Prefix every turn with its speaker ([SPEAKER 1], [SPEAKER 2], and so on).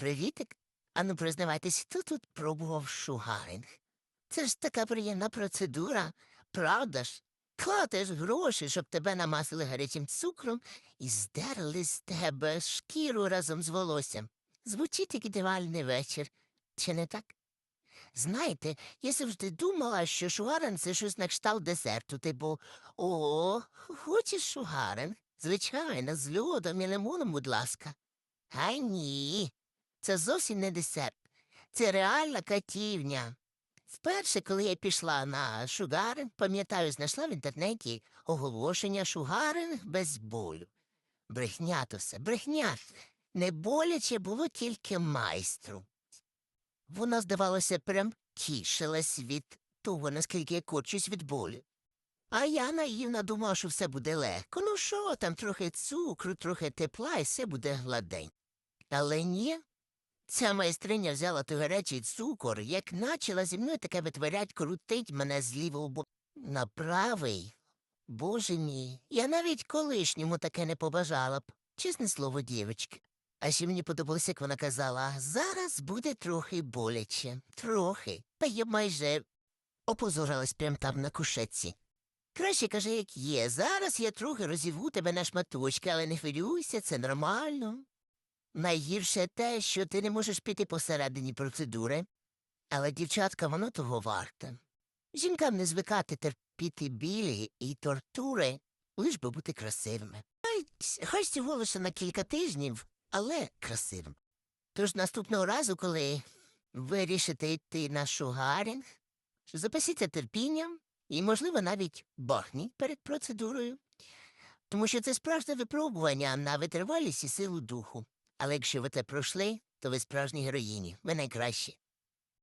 [SPEAKER 1] Привітик. Ану, признавайтесь, хто тут пробував шугаринг? Це ж така приємна процедура, правда ж? Платиш гроші, щоб тебе намасили гарячим цукром і здерли з тебе шкіру разом з волоссям. Звучить як ідеальний вечір, чи не так? Знаєте, я завжди думала, що шугарин це щось на кшталт десерту, типу, о, хочеш шугарин? Звичайно, з льодом і лимоном, будь ласка. А ні, це зовсім не десерт. Це реальна катівня. Вперше, коли я пішла на шугарин, пам'ятаю, знайшла в інтернеті оголошення шугарин без болю. Брехня то все, брехня. Не боляче було тільки майстру. Вона, здавалося, прям тішилась від того, наскільки я корчусь від болю. А я наївно думав, що все буде легко. Ну що, там трохи цукру, трохи тепла, і все буде гладень. Але ні. Ця майстриня взяла той гарячий цукор, як начала зі мною таке витворять, крутить мене з лівого боку на правий. Боже мій, я навіть колишньому таке не побажала б, чесне слово, дівочки. А ще мені подобалося, як вона казала, зараз буде трохи боляче, трохи. Та я майже опозорилась прям там на кушетці. Краще каже, як є. Зараз я трохи розіву тебе на шматочки, але не хвилюйся, це нормально. Найгірше те, що ти не можеш піти посередині процедури. Але, дівчатка, воно того варте. Жінкам не звикати терпіти білі і тортури, лиш би бути красивими. Хай, всього лише на кілька тижнів, але красивим. Тож наступного разу, коли вирішите йти на шугарінг, запасіться терпінням і, можливо, навіть бахніть перед процедурою. Тому що це справжнє випробування на витривалість і силу духу. Але якщо ви це пройшли, то ви справжні героїні, ви найкращі.